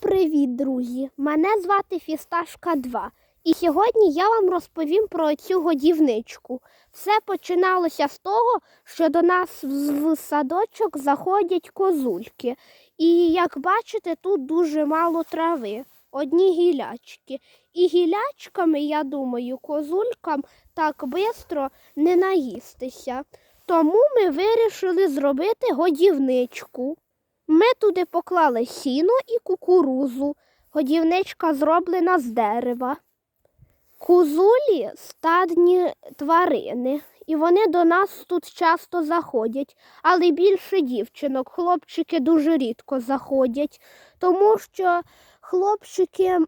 привіт, друзі! Мене звати Фісташка 2. І сьогодні я вам розповім про цю годівничку. Все починалося з того, що до нас в садочок заходять козульки. І як бачите, тут дуже мало трави, одні гілячки. І гілячками, я думаю, козулькам так швидко не наїстися. Тому ми вирішили зробити годівничку. Ми туди поклали сіно і кукурузу. Годівничка зроблена з дерева. Кузулі стадні тварини, і вони до нас тут часто заходять, але більше дівчинок. Хлопчики дуже рідко заходять, тому що хлопчики,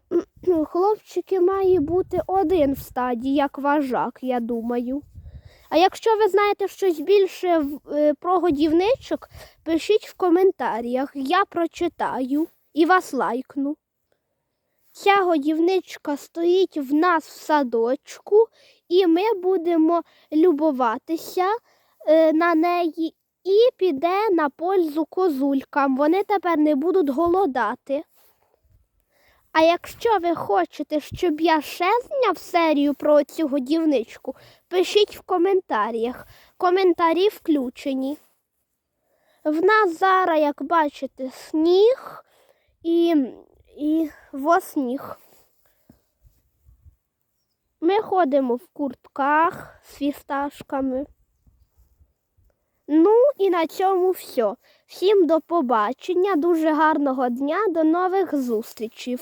хлопчики має бути один в стаді, як вожак, я думаю. А якщо ви знаєте щось більше е, про годівничок, пишіть в коментарях, я прочитаю і вас лайкну. Ця годівничка стоїть в нас в садочку, і ми будемо любуватися е, на неї і піде на пользу козулькам. Вони тепер не будуть голодати. А якщо ви хочете, щоб я ще зняв серію про цю годівничку, пишіть в коментарях. Коментарі включені. В нас зараз, як бачите, сніг і, і восніг. Ми ходимо в куртках з фісташками. Ну і на цьому все. Всім до побачення, дуже гарного дня, до нових зустрічей.